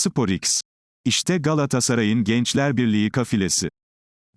SporX. İşte Galatasaray'ın Gençler Birliği kafilesi.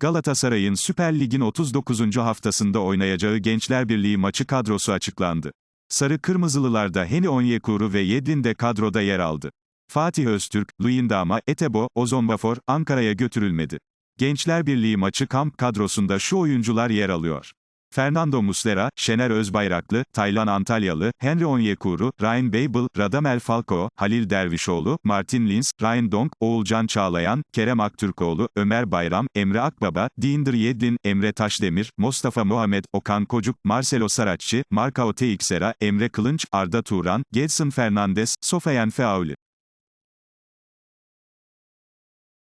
Galatasaray'ın Süper Lig'in 39. haftasında oynayacağı Gençler Birliği maçı kadrosu açıklandı. Sarı Kırmızılılarda Heni Onyekuru ve Yedlin de kadroda yer aldı. Fatih Öztürk, Luyendama, Etebo, Ozon Bafor, Ankara'ya götürülmedi. Gençler Birliği maçı kamp kadrosunda şu oyuncular yer alıyor. Fernando Muslera, Şener Özbayraklı, Taylan Antalyalı, Henry Onyekuru, Ryan Babel, Radamel Falcao, Halil Dervişoğlu, Martin Lins, Ryan Donk, Oğulcan Çağlayan, Kerem Aktürkoğlu, Ömer Bayram, Emre Akbaba, Dinder Yedlin, Emre Taşdemir, Mustafa Muhammed, Okan Kocuk, Marcelo Saratçı, Marcao Teixeira, Emre Kılınç, Arda Turan, Gedson Fernandes, Sofian Feauli.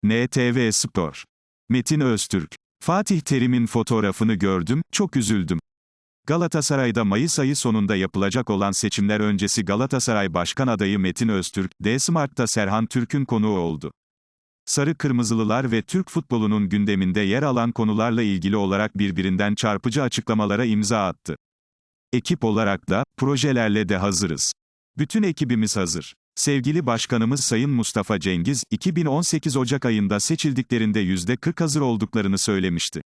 NTV Spor. Metin Öztürk. Fatih Terim'in fotoğrafını gördüm, çok üzüldüm. Galatasaray'da Mayıs ayı sonunda yapılacak olan seçimler öncesi Galatasaray Başkan adayı Metin Öztürk, D-Smart'ta Serhan Türk'ün konuğu oldu. Sarı Kırmızılılar ve Türk futbolunun gündeminde yer alan konularla ilgili olarak birbirinden çarpıcı açıklamalara imza attı. Ekip olarak da, projelerle de hazırız. Bütün ekibimiz hazır. Sevgili Başkanımız Sayın Mustafa Cengiz, 2018 Ocak ayında seçildiklerinde %40 hazır olduklarını söylemişti.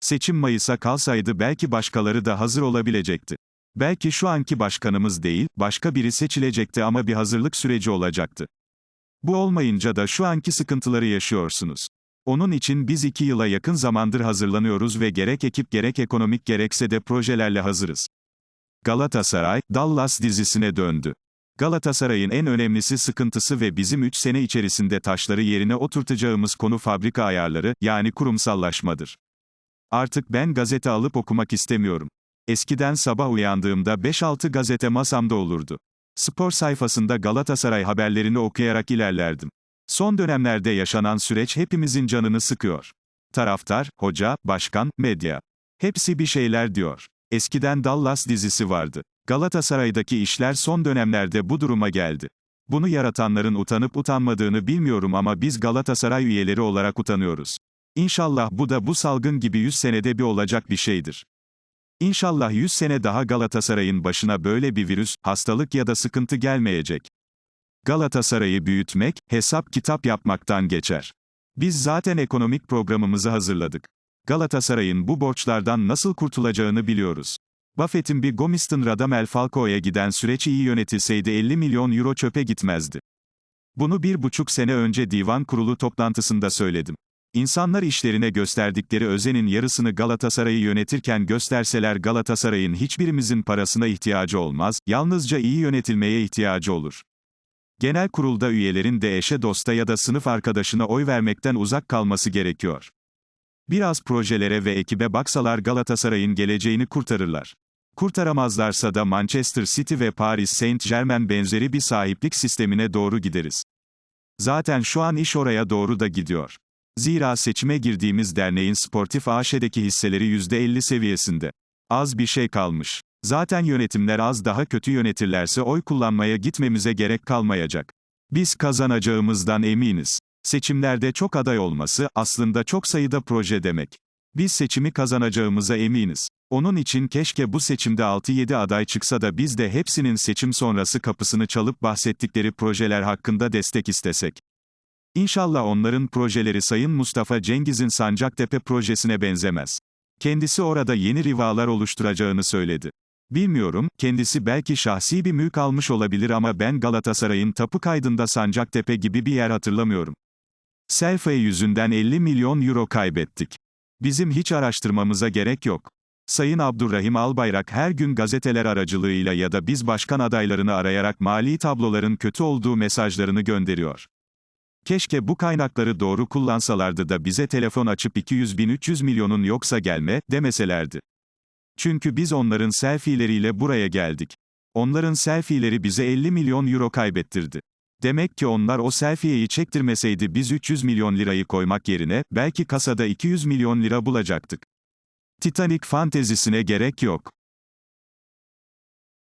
Seçim Mayıs'a kalsaydı belki başkaları da hazır olabilecekti. Belki şu anki başkanımız değil, başka biri seçilecekti ama bir hazırlık süreci olacaktı. Bu olmayınca da şu anki sıkıntıları yaşıyorsunuz. Onun için biz iki yıla yakın zamandır hazırlanıyoruz ve gerek ekip gerek ekonomik gerekse de projelerle hazırız. Galatasaray, Dallas dizisine döndü. Galatasaray'ın en önemlisi sıkıntısı ve bizim 3 sene içerisinde taşları yerine oturtacağımız konu fabrika ayarları, yani kurumsallaşmadır. Artık ben gazete alıp okumak istemiyorum. Eskiden sabah uyandığımda 5-6 gazete masamda olurdu. Spor sayfasında Galatasaray haberlerini okuyarak ilerlerdim. Son dönemlerde yaşanan süreç hepimizin canını sıkıyor. Taraftar, hoca, başkan, medya. Hepsi bir şeyler diyor. Eskiden Dallas dizisi vardı. Galatasaray'daki işler son dönemlerde bu duruma geldi. Bunu yaratanların utanıp utanmadığını bilmiyorum ama biz Galatasaray üyeleri olarak utanıyoruz. İnşallah bu da bu salgın gibi 100 senede bir olacak bir şeydir. İnşallah 100 sene daha Galatasaray'ın başına böyle bir virüs, hastalık ya da sıkıntı gelmeyecek. Galatasaray'ı büyütmek, hesap kitap yapmaktan geçer. Biz zaten ekonomik programımızı hazırladık. Galatasaray'ın bu borçlardan nasıl kurtulacağını biliyoruz. Buffett'in bir Gomiston Radamel Falcao'ya giden süreç iyi yönetilseydi 50 milyon euro çöpe gitmezdi. Bunu bir buçuk sene önce divan kurulu toplantısında söyledim. İnsanlar işlerine gösterdikleri özenin yarısını Galatasaray'ı yönetirken gösterseler Galatasaray'ın hiçbirimizin parasına ihtiyacı olmaz, yalnızca iyi yönetilmeye ihtiyacı olur. Genel kurulda üyelerin de eşe dosta ya da sınıf arkadaşına oy vermekten uzak kalması gerekiyor. Biraz projelere ve ekibe baksalar Galatasaray'ın geleceğini kurtarırlar. Kurtaramazlarsa da Manchester City ve Paris Saint-Germain benzeri bir sahiplik sistemine doğru gideriz. Zaten şu an iş oraya doğru da gidiyor. Zira seçime girdiğimiz derneğin sportif AŞ'deki hisseleri %50 seviyesinde. Az bir şey kalmış. Zaten yönetimler az daha kötü yönetirlerse oy kullanmaya gitmemize gerek kalmayacak. Biz kazanacağımızdan eminiz. Seçimlerde çok aday olması, aslında çok sayıda proje demek. Biz seçimi kazanacağımıza eminiz. Onun için keşke bu seçimde 6-7 aday çıksa da biz de hepsinin seçim sonrası kapısını çalıp bahsettikleri projeler hakkında destek istesek. İnşallah onların projeleri Sayın Mustafa Cengiz'in Sancaktepe projesine benzemez. Kendisi orada yeni rivalar oluşturacağını söyledi. Bilmiyorum, kendisi belki şahsi bir mülk almış olabilir ama ben Galatasaray'ın tapu kaydında Sancaktepe gibi bir yer hatırlamıyorum. Selfie yüzünden 50 milyon euro kaybettik. Bizim hiç araştırmamıza gerek yok. Sayın Abdurrahim Albayrak her gün gazeteler aracılığıyla ya da biz başkan adaylarını arayarak mali tabloların kötü olduğu mesajlarını gönderiyor. Keşke bu kaynakları doğru kullansalardı da bize telefon açıp 200 bin 300 milyonun yoksa gelme, demeselerdi. Çünkü biz onların selfieleriyle buraya geldik. Onların selfieleri bize 50 milyon euro kaybettirdi. Demek ki onlar o selfie'yi çektirmeseydi biz 300 milyon lirayı koymak yerine, belki kasada 200 milyon lira bulacaktık. Titanic fantezisine gerek yok.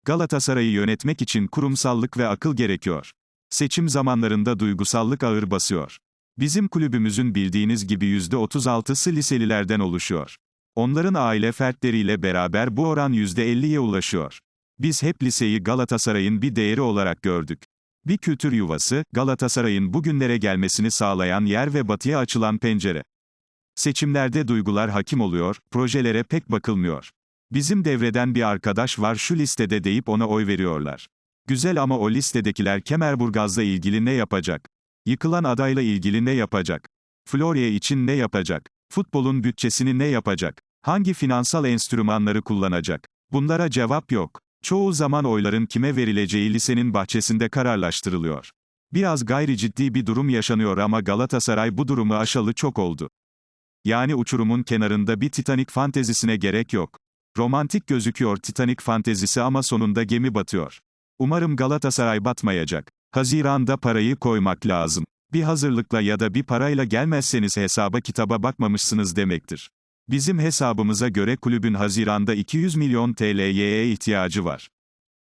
Galatasaray'ı yönetmek için kurumsallık ve akıl gerekiyor. Seçim zamanlarında duygusallık ağır basıyor. Bizim kulübümüzün bildiğiniz gibi %36'sı liselilerden oluşuyor. Onların aile fertleriyle beraber bu oran %50'ye ulaşıyor. Biz hep liseyi Galatasaray'ın bir değeri olarak gördük. Bir kültür yuvası, Galatasaray'ın bugünlere gelmesini sağlayan yer ve batıya açılan pencere. Seçimlerde duygular hakim oluyor, projelere pek bakılmıyor. Bizim devreden bir arkadaş var şu listede deyip ona oy veriyorlar. Güzel ama o listedekiler Kemerburgaz'la ilgili ne yapacak? Yıkılan adayla ilgili ne yapacak? Florya için ne yapacak? Futbolun bütçesini ne yapacak? Hangi finansal enstrümanları kullanacak? Bunlara cevap yok. Çoğu zaman oyların kime verileceği lisenin bahçesinde kararlaştırılıyor. Biraz gayri ciddi bir durum yaşanıyor ama Galatasaray bu durumu aşalı çok oldu. Yani uçurumun kenarında bir Titanic fantezisine gerek yok. Romantik gözüküyor Titanic fantezisi ama sonunda gemi batıyor. Umarım Galatasaray batmayacak. Haziranda parayı koymak lazım. Bir hazırlıkla ya da bir parayla gelmezseniz hesaba kitaba bakmamışsınız demektir. Bizim hesabımıza göre kulübün Haziran'da 200 milyon TL'ye ihtiyacı var.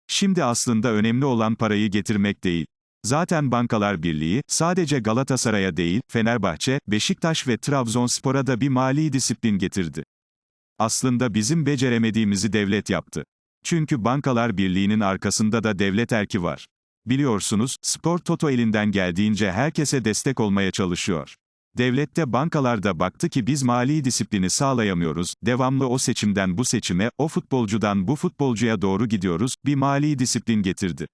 Şimdi aslında önemli olan parayı getirmek değil. Zaten Bankalar Birliği, sadece Galatasaray'a değil, Fenerbahçe, Beşiktaş ve Trabzonspor'a da bir mali disiplin getirdi. Aslında bizim beceremediğimizi devlet yaptı. Çünkü Bankalar Birliği'nin arkasında da devlet erki var. Biliyorsunuz, Spor Toto elinden geldiğince herkese destek olmaya çalışıyor. Devlet de bankalarda baktı ki biz mali disiplini sağlayamıyoruz, devamlı o seçimden bu seçime, o futbolcudan bu futbolcuya doğru gidiyoruz, bir mali disiplin getirdi.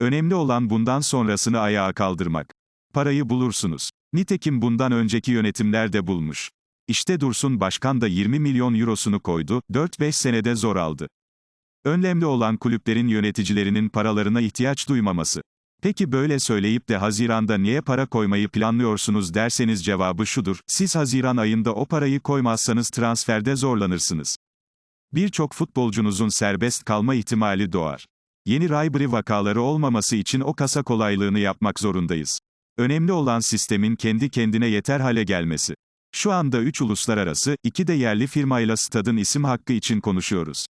Önemli olan bundan sonrasını ayağa kaldırmak. Parayı bulursunuz. Nitekim bundan önceki yönetimler de bulmuş. İşte Dursun Başkan da 20 milyon eurosunu koydu, 4-5 senede zor aldı. Önemli olan kulüplerin yöneticilerinin paralarına ihtiyaç duymaması. Peki böyle söyleyip de Haziran'da niye para koymayı planlıyorsunuz derseniz cevabı şudur, siz Haziran ayında o parayı koymazsanız transferde zorlanırsınız. Birçok futbolcunuzun serbest kalma ihtimali doğar. Yeni Ribery vakaları olmaması için o kasa kolaylığını yapmak zorundayız. Önemli olan sistemin kendi kendine yeter hale gelmesi. Şu anda 3 uluslararası, 2 de yerli firmayla stadın isim hakkı için konuşuyoruz.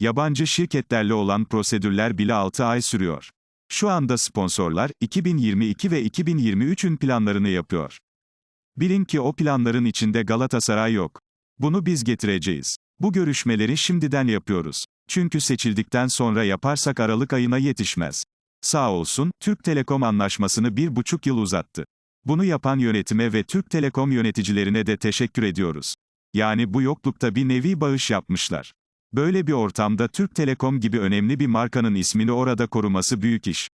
Yabancı şirketlerle olan prosedürler bile 6 ay sürüyor. Şu anda sponsorlar, 2022 ve 2023'ün planlarını yapıyor. Bilin ki o planların içinde Galatasaray yok. Bunu biz getireceğiz. Bu görüşmeleri şimdiden yapıyoruz. Çünkü seçildikten sonra yaparsak Aralık ayına yetişmez. Sağ olsun, Türk Telekom anlaşmasını bir buçuk yıl uzattı. Bunu yapan yönetime ve Türk Telekom yöneticilerine de teşekkür ediyoruz. Yani bu yoklukta bir nevi bağış yapmışlar. Böyle bir ortamda Türk Telekom gibi önemli bir markanın ismini orada koruması büyük iş.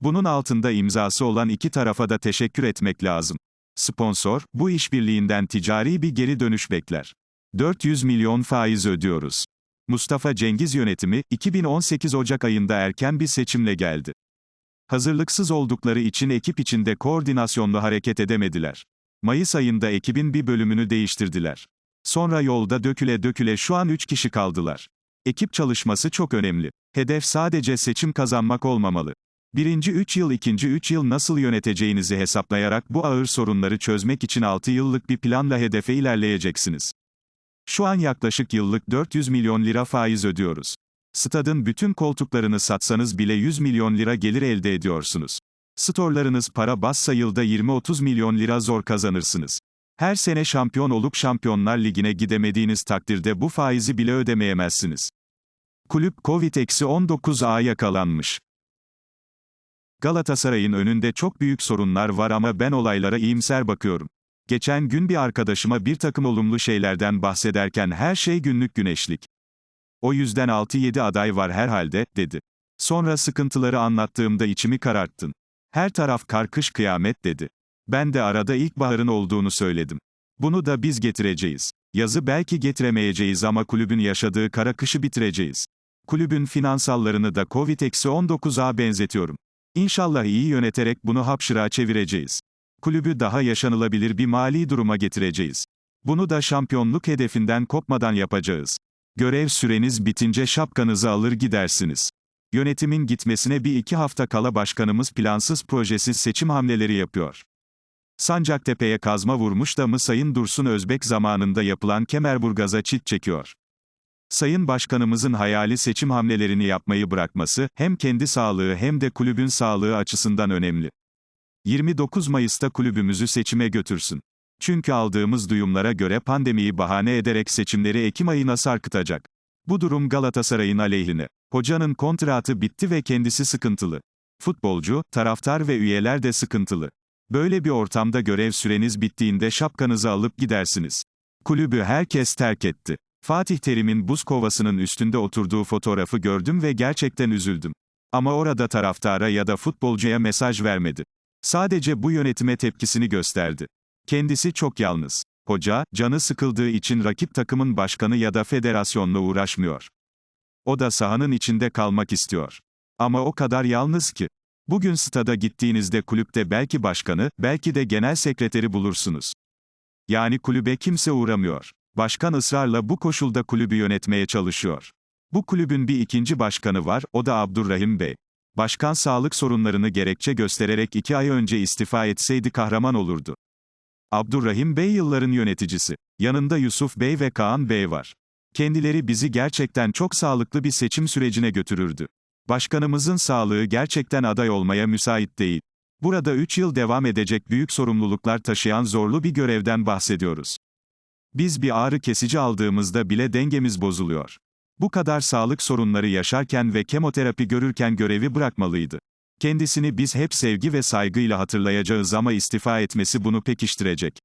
Bunun altında imzası olan iki tarafa da teşekkür etmek lazım. Sponsor, bu işbirliğinden ticari bir geri dönüş bekler. 400 milyon faiz ödüyoruz. Mustafa Cengiz yönetimi, 2018 Ocak ayında erken bir seçimle geldi. Hazırlıksız oldukları için ekip içinde koordinasyonlu hareket edemediler. Mayıs ayında ekibin bir bölümünü değiştirdiler. Sonra yolda döküle döküle şu an 3 kişi kaldılar. Ekip çalışması çok önemli. Hedef sadece seçim kazanmak olmamalı. Birinci 3 yıl ikinci 3 yıl nasıl yöneteceğinizi hesaplayarak bu ağır sorunları çözmek için 6 yıllık bir planla hedefe ilerleyeceksiniz. Şu an yaklaşık yıllık 400 milyon lira faiz ödüyoruz. Stadın bütün koltuklarını satsanız bile 100 milyon lira gelir elde ediyorsunuz. Storlarınız para bassa yılda 20-30 milyon lira zor kazanırsınız. Her sene şampiyon olup Şampiyonlar Ligi'ne gidemediğiniz takdirde bu faizi bile ödemeyemezsiniz. Kulüp Covid-19'a yakalanmış. Galatasaray'ın önünde çok büyük sorunlar var ama ben olaylara iyimser bakıyorum. Geçen gün bir arkadaşıma bir takım olumlu şeylerden bahsederken her şey günlük güneşlik. O yüzden 6-7 aday var herhalde, dedi. Sonra sıkıntıları anlattığımda içimi kararttın. Her taraf karkış kıyamet dedi. Ben de arada ilkbaharın olduğunu söyledim. Bunu da biz getireceğiz. Yazı belki getiremeyeceğiz ama kulübün yaşadığı kara kışı bitireceğiz. Kulübün finansallarını da Covid-19'a benzetiyorum. İnşallah iyi yöneterek bunu hapşırağa çevireceğiz. Kulübü daha yaşanılabilir bir mali duruma getireceğiz. Bunu da şampiyonluk hedefinden kopmadan yapacağız. Görev süreniz bitince şapkanızı alır gidersiniz. Yönetimin gitmesine bir iki hafta kala başkanımız plansız projesiz seçim hamleleri yapıyor. Sancaktepe'ye kazma vurmuş da mı Sayın Dursun Özbek zamanında yapılan Kemerburgaz'a çit çekiyor. Sayın Başkanımızın hayali seçim hamlelerini yapmayı bırakması, hem kendi sağlığı hem de kulübün sağlığı açısından önemli. 29 Mayıs'ta kulübümüzü seçime götürsün. Çünkü aldığımız duyumlara göre pandemiyi bahane ederek seçimleri Ekim ayına sarkıtacak. Bu durum Galatasaray'ın aleyhine. Hocanın kontratı bitti ve kendisi sıkıntılı. Futbolcu, taraftar ve üyeler de sıkıntılı. Böyle bir ortamda görev süreniz bittiğinde şapkanızı alıp gidersiniz. Kulübü herkes terk etti. Fatih Terim'in buz kovasının üstünde oturduğu fotoğrafı gördüm ve gerçekten üzüldüm. Ama orada taraftara ya da futbolcuya mesaj vermedi. Sadece bu yönetime tepkisini gösterdi. Kendisi çok yalnız. Hoca, canı sıkıldığı için rakip takımın başkanı ya da federasyonla uğraşmıyor. O da sahanın içinde kalmak istiyor. Ama o kadar yalnız ki. Bugün stada gittiğinizde kulüpte belki başkanı, belki de genel sekreteri bulursunuz. Yani kulübe kimse uğramıyor. Başkan ısrarla bu koşulda kulübü yönetmeye çalışıyor. Bu kulübün bir ikinci başkanı var, o da Abdurrahim Bey. Başkan sağlık sorunlarını gerekçe göstererek iki ay önce istifa etseydi kahraman olurdu. Abdurrahim Bey yılların yöneticisi. Yanında Yusuf Bey ve Kaan Bey var. Kendileri bizi gerçekten çok sağlıklı bir seçim sürecine götürürdü. Başkanımızın sağlığı gerçekten aday olmaya müsait değil. Burada 3 yıl devam edecek büyük sorumluluklar taşıyan zorlu bir görevden bahsediyoruz. Biz bir ağrı kesici aldığımızda bile dengemiz bozuluyor. Bu kadar sağlık sorunları yaşarken ve kemoterapi görürken görevi bırakmalıydı. Kendisini biz hep sevgi ve saygıyla hatırlayacağız ama istifa etmesi bunu pekiştirecek.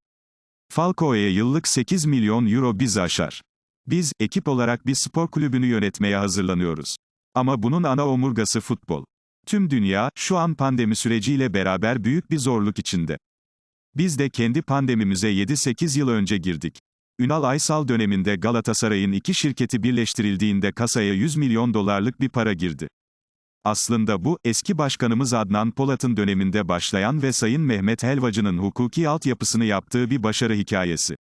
Falcao'ya yıllık 8 milyon euro biz aşar. Biz, ekip olarak bir spor kulübünü yönetmeye hazırlanıyoruz. Ama bunun ana omurgası futbol. Tüm dünya, şu an pandemi süreciyle beraber büyük bir zorluk içinde. Biz de kendi pandemimize 7-8 yıl önce girdik. Ünal Aysal döneminde Galatasaray'ın iki şirketi birleştirildiğinde kasaya 100 milyon dolarlık bir para girdi. Aslında bu, eski başkanımız Adnan Polat'ın döneminde başlayan ve Sayın Mehmet Helvacı'nın hukuki altyapısını yaptığı bir başarı hikayesi.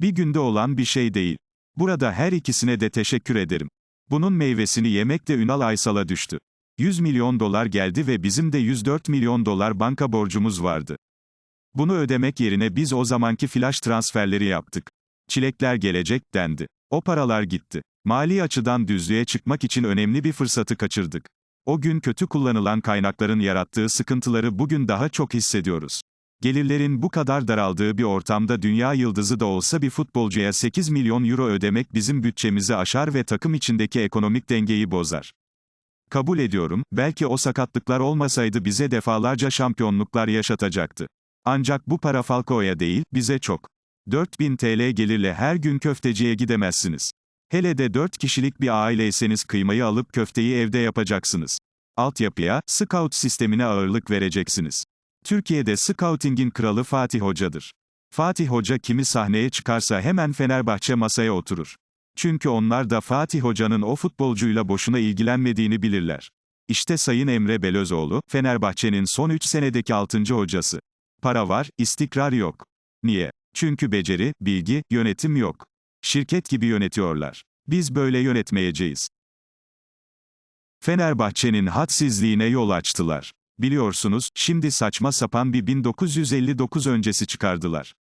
Bir günde olan bir şey değil. Burada her ikisine de teşekkür ederim. Bunun meyvesini yemek de Ünal Aysal'a düştü. 100 milyon dolar geldi ve bizim de 104 milyon dolar banka borcumuz vardı. Bunu ödemek yerine biz o zamanki flash transferleri yaptık. Çilekler gelecek, dendi. O paralar gitti. Mali açıdan düzlüğe çıkmak için önemli bir fırsatı kaçırdık. O gün kötü kullanılan kaynakların yarattığı sıkıntıları bugün daha çok hissediyoruz. Gelirlerin bu kadar daraldığı bir ortamda dünya yıldızı da olsa bir futbolcuya 8 milyon euro ödemek bizim bütçemizi aşar ve takım içindeki ekonomik dengeyi bozar. Kabul ediyorum, belki o sakatlıklar olmasaydı bize defalarca şampiyonluklar yaşatacaktı. Ancak bu para Falcao'ya değil, bize çok. 4000 TL gelirle her gün köfteciye gidemezsiniz. Hele de 4 kişilik bir aileyseniz kıymayı alıp köfteyi evde yapacaksınız. Altyapıya, scout sistemine ağırlık vereceksiniz. Türkiye'de scouting'in kralı Fatih Hoca'dır. Fatih Hoca kimi sahneye çıkarsa hemen Fenerbahçe masaya oturur. Çünkü onlar da Fatih Hoca'nın o futbolcuyla boşuna ilgilenmediğini bilirler. İşte Sayın Emre Belözoğlu, Fenerbahçe'nin son 3 senedeki 6. hocası. Para var, istikrar yok. Niye? Çünkü beceri, bilgi, yönetim yok. Şirket gibi yönetiyorlar. Biz böyle yönetmeyeceğiz. Fenerbahçe'nin hadsizliğine yol açtılar. Biliyorsunuz, şimdi saçma sapan bir 1959 öncesi çıkardılar.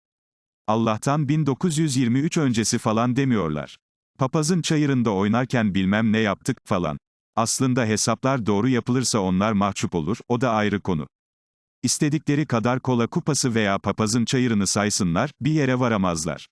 Allah'tan 1923 öncesi falan demiyorlar. Papazın çayırında oynarken bilmem ne yaptık falan. Aslında hesaplar doğru yapılırsa onlar mahcup olur, o da ayrı konu. İstedikleri kadar kola kupası veya papazın çayırını saysınlar, bir yere varamazlar.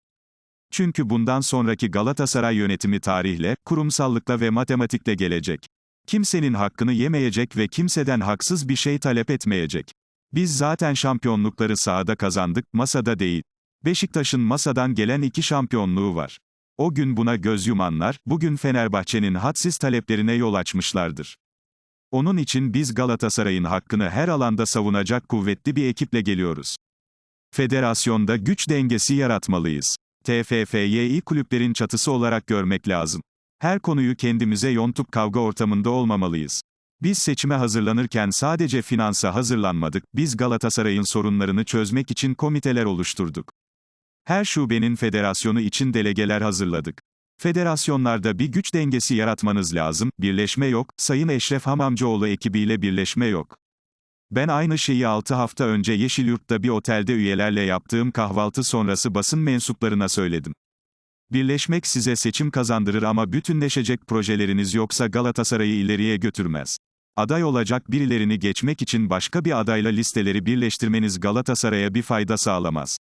Çünkü bundan sonraki Galatasaray yönetimi tarihle, kurumsallıkla ve matematikle gelecek. Kimsenin hakkını yemeyecek ve kimseden haksız bir şey talep etmeyecek. Biz zaten şampiyonlukları sahada kazandık, masada değil. Beşiktaş'ın masadan gelen iki şampiyonluğu var. O gün buna göz yumanlar, bugün Fenerbahçe'nin hadsiz taleplerine yol açmışlardır. Onun için biz Galatasaray'ın hakkını her alanda savunacak kuvvetli bir ekiple geliyoruz. Federasyonda güç dengesi yaratmalıyız. TFF'yi kulüplerin çatısı olarak görmek lazım. Her konuyu kendimize yontup kavga ortamında olmamalıyız. Biz seçime hazırlanırken sadece finansa hazırlanmadık, biz Galatasaray'ın sorunlarını çözmek için komiteler oluşturduk. Her şubenin federasyonu için delegeler hazırladık. Federasyonlarda bir güç dengesi yaratmanız lazım, birleşme yok, Sayın Eşref Hamamcıoğlu ekibiyle birleşme yok. Ben aynı şeyi 6 hafta önce Yeşilyurt'ta bir otelde üyelerle yaptığım kahvaltı sonrası basın mensuplarına söyledim. Birleşmek size seçim kazandırır ama bütünleşecek projeleriniz yoksa Galatasaray'ı ileriye götürmez. Aday olacak birilerini geçmek için başka bir adayla listeleri birleştirmeniz Galatasaray'a bir fayda sağlamaz.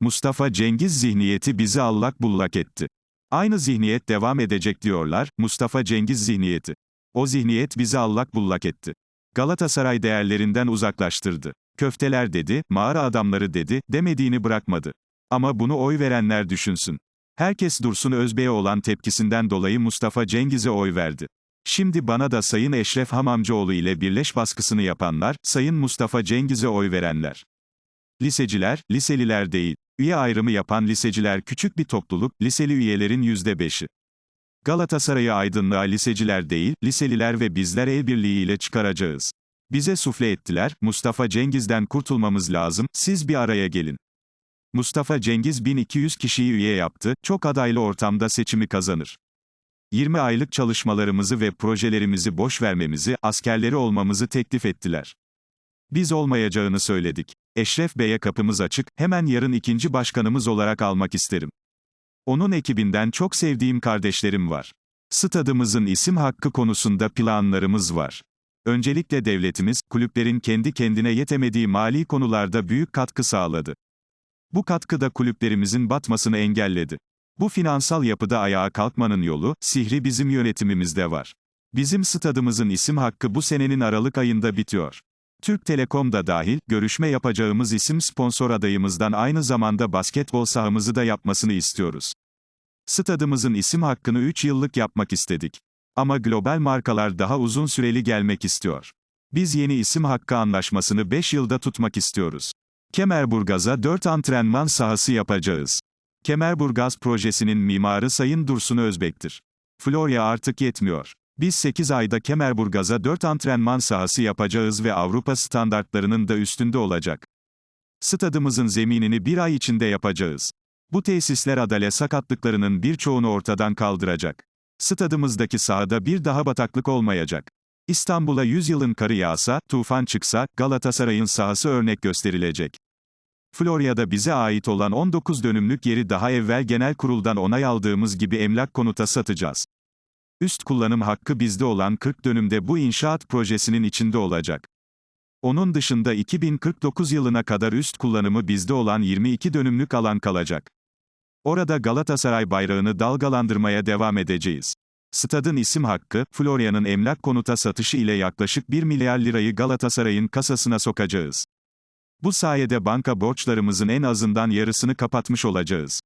Mustafa Cengiz zihniyeti bizi allak bullak etti. Aynı zihniyet devam edecek diyorlar, Mustafa Cengiz zihniyeti. O zihniyet bizi allak bullak etti. Galatasaray değerlerinden uzaklaştırdı. Köfteler dedi, mağara adamları dedi, demediğini bırakmadı. Ama bunu oy verenler düşünsün. Herkes Dursun Özbey'e olan tepkisinden dolayı Mustafa Cengiz'e oy verdi. Şimdi bana da Sayın Eşref Hamamcıoğlu ile birleş baskısını yapanlar, Sayın Mustafa Cengiz'e oy verenler. Liseciler, liseliler değil. Üye ayrımı yapan liseciler küçük bir topluluk, liseli üyelerin yüzde beşi. Galatasaray'ı aydınlığa liseciler değil, liseliler ve bizler el birliğiyle çıkaracağız. Bize sufle ettiler, Mustafa Cengiz'den kurtulmamız lazım, siz bir araya gelin. Mustafa Cengiz 1200 kişiyi üye yaptı, çok adaylı ortamda seçimi kazanır. 20 aylık çalışmalarımızı ve projelerimizi boş vermemizi, askerleri olmamızı teklif ettiler. Biz olmayacağını söyledik. Eşref Bey'e kapımız açık, hemen yarın ikinci başkanımız olarak almak isterim. Onun ekibinden çok sevdiğim kardeşlerim var. Stadımızın isim hakkı konusunda planlarımız var. Öncelikle devletimiz, kulüplerin kendi kendine yetemediği mali konularda büyük katkı sağladı. Bu katkı da kulüplerimizin batmasını engelledi. Bu finansal yapıda ayağa kalkmanın yolu, sihri bizim yönetimimizde var. Bizim stadımızın isim hakkı bu senenin Aralık ayında bitiyor. Türk Telekom da dahil, görüşme yapacağımız isim sponsor adayımızdan aynı zamanda basketbol sahamızı da yapmasını istiyoruz. Stadımızın isim hakkını 3 yıllık yapmak istedik. Ama global markalar daha uzun süreli gelmek istiyor. Biz yeni isim hakkı anlaşmasını 5 yılda tutmak istiyoruz. Kemerburgaz'a 4 antrenman sahası yapacağız. Kemerburgaz projesinin mimarı Sayın Dursun Özbek'tir. Florya artık yetmiyor. Biz 8 ayda Kemerburgaz'a 4 antrenman sahası yapacağız ve Avrupa standartlarının da üstünde olacak. Stadımızın zeminini bir ay içinde yapacağız. Bu tesisler adale sakatlıklarının birçoğunu ortadan kaldıracak. Stadımızdaki sahada bir daha bataklık olmayacak. İstanbul'a 100 yılın karı yağsa, tufan çıksa, Galatasaray'ın sahası örnek gösterilecek. Florya'da bize ait olan 19 dönümlük yeri daha evvel genel kuruldan onay aldığımız gibi emlak konuta satacağız. Üst kullanım hakkı bizde olan 40 dönümde bu inşaat projesinin içinde olacak. Onun dışında 2049 yılına kadar üst kullanımı bizde olan 22 dönümlük alan kalacak. Orada Galatasaray bayrağını dalgalandırmaya devam edeceğiz. Stadın isim hakkı, Florya'nın emlak konuta satışı ile yaklaşık 1 milyar lirayı Galatasaray'ın kasasına sokacağız. Bu sayede banka borçlarımızın en azından yarısını kapatmış olacağız.